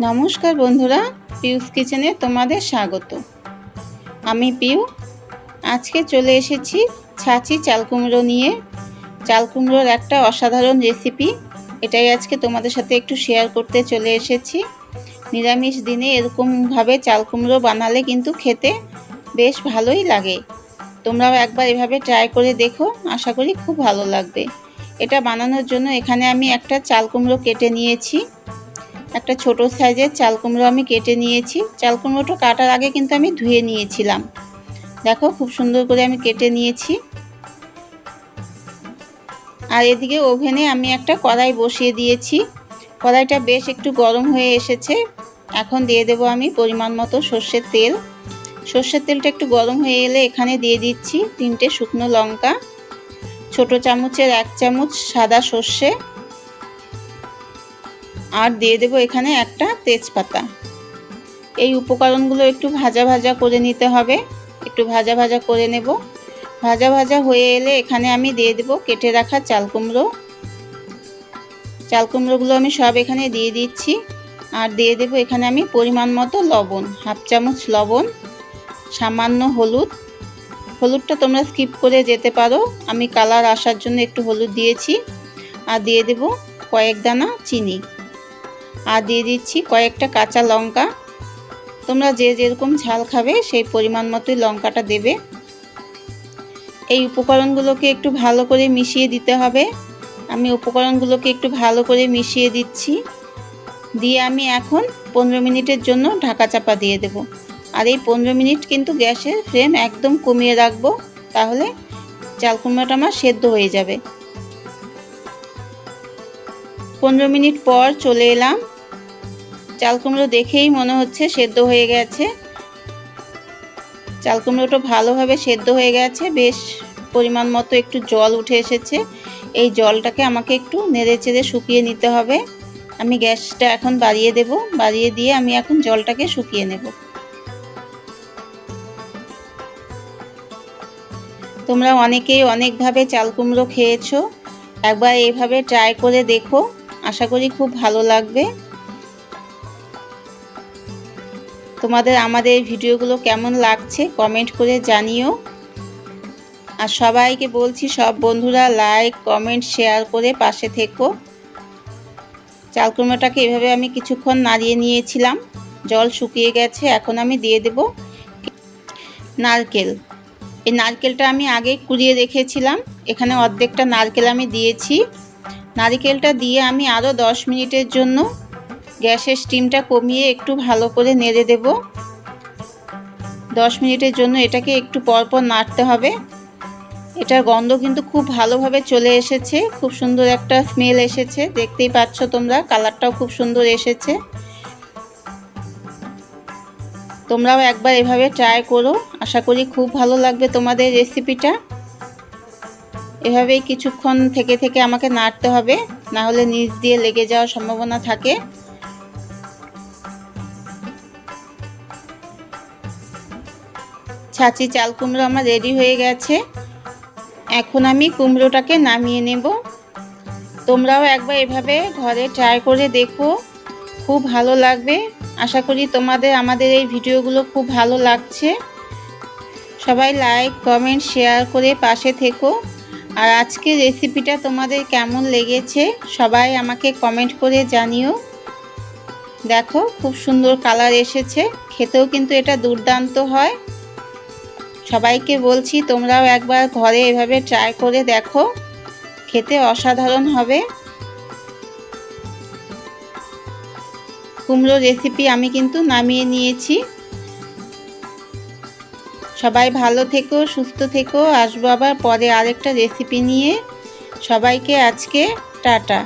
নমস্কার বন্ধুরা, পিউস কিচেনে তোমাদের স্বাগত। আমি পিউ, আজকে চলে এসেছি ছাঁচি চাল কুমড়ো নিয়ে। চাল কুমড়োর একটা অসাধারণ রেসিপি, এটাই আজকে তোমাদের সাথে একটু শেয়ার করতে চলে এসেছি। নিরামিষ দিনে এরকমভাবে চাল কুমড়ো বানালে কিন্তু খেতে বেশ ভালোই লাগে। তোমরাও একবার এভাবে ট্রাই করে দেখো, আশা করি খুব ভালো লাগবে। এটা বানানোর জন্য এখানে আমি একটা চাল কুমড়ো কেটে নিয়েছি। একটা ছোট সাইজের চাল কুমড়ো আমি কেটে নিয়েছি। চাল কুমড়োটা কাটার আগে কিন্তু আমি ধুয়ে নিয়েছিলাম। দেখো, খুব সুন্দর করে আমি কেটে নিয়েছি। আর এদিকে ওভেনে আমি একটা কড়াই বসিয়ে দিয়েছি। কড়াইটা বেশ একটু গরম হয়ে এসেছে। এখন দিয়ে দেব আমি পরিমাণ মতো সর্ষের তেল। সর্ষের তেলটা একটু গরম হয়ে এলে এখানে দিয়ে দিচ্ছি তিনটে শুকনো লঙ্কা, ছোট চামচের এক চামচ সাদা সর্ষে আর দিয়ে দেব এখানে একটা তেজপাতা। এই উপকরণগুলো একটু ভাজা ভাজা করে নিতে হবে। একটু ভাজা ভাজা করে নেব। ভাজা ভাজা হয়ে এলে এখানে আমি দিয়ে দেব কেটে রাখা চাল কুমড়ো। চাল কুমড়োগুলো আমি সব এখানে দিয়ে দিচ্ছি। আর দিয়ে দেব এখানে আমি পরিমাণ মতো লবণ, হাফ চামচ লবণ, সামান্য হলুদ। হলুদটা তোমরা স্কিপ করে যেতে পারো। আমি কালার আসার জন্য একটু হলুদ দিয়েছি। আর দিয়ে দেব কয়েক দানা চিনি। আর দিয়ে দিচ্ছি কয়েকটা কাঁচা লঙ্কা। তোমরা যে যেরকম ঝাল খাবে সেই পরিমাণ মতোই লঙ্কাটা দেবে। এই উপকরণগুলোকে একটু ভালো করে মিশিয়ে দিতে হবে। আমি উপকরণগুলোকে একটু ভালো করে মিশিয়ে দিচ্ছি। দিয়ে আমি এখন পনেরো মিনিটের জন্য ঢাকা চাপা দিয়ে দেব। আর এই পনেরো মিনিট কিন্তু গ্যাসের ফ্লেম একদম কমিয়ে রাখব, তাহলে চাল কুমড়োটা আমার সেদ্ধ হয়ে যাবে। পনেরো মিনিট পর চলে এলাম। চাল কুমড়ো দেখেই মনে হচ্ছে সেদ্ধ হয়ে গেছে। চাল কুমড়োটা ভালোভাবে সেদ্ধ হয়ে গেছে। বেশ পরিমাণ মতো একটু জল উঠে এসেছে। এই জলটাকে আমাকে একটু নেড়ে চেড়ে শুকিয়ে নিতে হবে। আমি গ্যাসটা এখন বাড়িয়ে দেব। বাড়িয়ে দিয়ে আমি এখন জলটাকে শুকিয়ে নেব। তোমরা অনেকেই অনেকভাবে চাল কুমড়ো খেয়েছো। একবার এইভাবে ট্রাই করে দেখো। আশা করি খুব ভালো লাগবে। তোমাদের আমাদের ভিডিওগুলো কেমন লাগছে কমেন্ট করে জানিও। আর সবাইকে বলছি, সব বন্ধুরা লাইক, কমেন্ট, শেয়ার করে পাশে থেকো। চাল কুমড়োটাকে এভাবে আমি কিছুক্ষণ নাড়িয়ে নিয়েছিলাম। জল শুকিয়ে গেছে, এখন আমি দিয়ে দেব নারকেল। এই নারকেলটা আমি আগে কুড়িয়ে রেখেছিলাম। এখানে অর্ধেকটা নারকেল আমি দিয়েছি। নারকেলটা দিয়ে আমি আরও দশ মিনিটের জন্য গ্যাসের স্টিমটা কমিয়ে একটু ভালো করে নেড়ে দেব। দশ মিনিটের জন্য এটাকে একটু পরপর নাড়তে হবে। এটার গন্ধ কিন্তু খুব ভালোভাবে চলে এসেছে, খুব সুন্দর একটা স্মেল এসেছে। দেখতেই পাচ্ছ তোমরা, কালারটাও খুব সুন্দর এসেছে। তোমরাও একবার এভাবে ট্রাই করো। আশা করি খুব ভালো লাগবে তোমাদের রেসিপিটা। এভাবেই কিছুক্ষণ থেকে থেকে আমাকে নাড়তে হবে, না হলে নিচ দিয়ে লেগে যাওয়ার সম্ভাবনা থাকে। ছাঁচি চাল কুমড়ো আমার রেডি হয়ে গেছে। এখন আমি কুমড়োটাকে নামিয়ে নেব। তোমরাও একবার এভাবে ঘরে ট্রাই করে দেখো। খুব ভালো লাগবে। আশা করি তোমাদের, আমাদের এই ভিডিওগুলো খুব ভালো লাগছে। সবাই লাইক কমেন্ট শেয়ার করে পাশে থেকো। আর আজকে রেসিপিটা তোমাদের কেমন লেগেছে, সবাই আমাকে কমেন্ট করে জানিও। দেখো, খুব সুন্দর কালার এসেছে, খেতেও কিন্তু এটা দুর্দান্ত হয়। সবাইকে বলছি, তোমরাও একবার ঘরে এভাবে ট্রাই করে দেখো, খেতে অসাধারণ হবে। কুমড়ো রেসিপি আমি কিন্তু নামিয়ে নিয়েছি। সবাই ভালো থেকো সুস্থ থেকো। আসব আবার পরে আরেকটা রেসিপি নিয়ে। সবাইকে আজকে টাটা।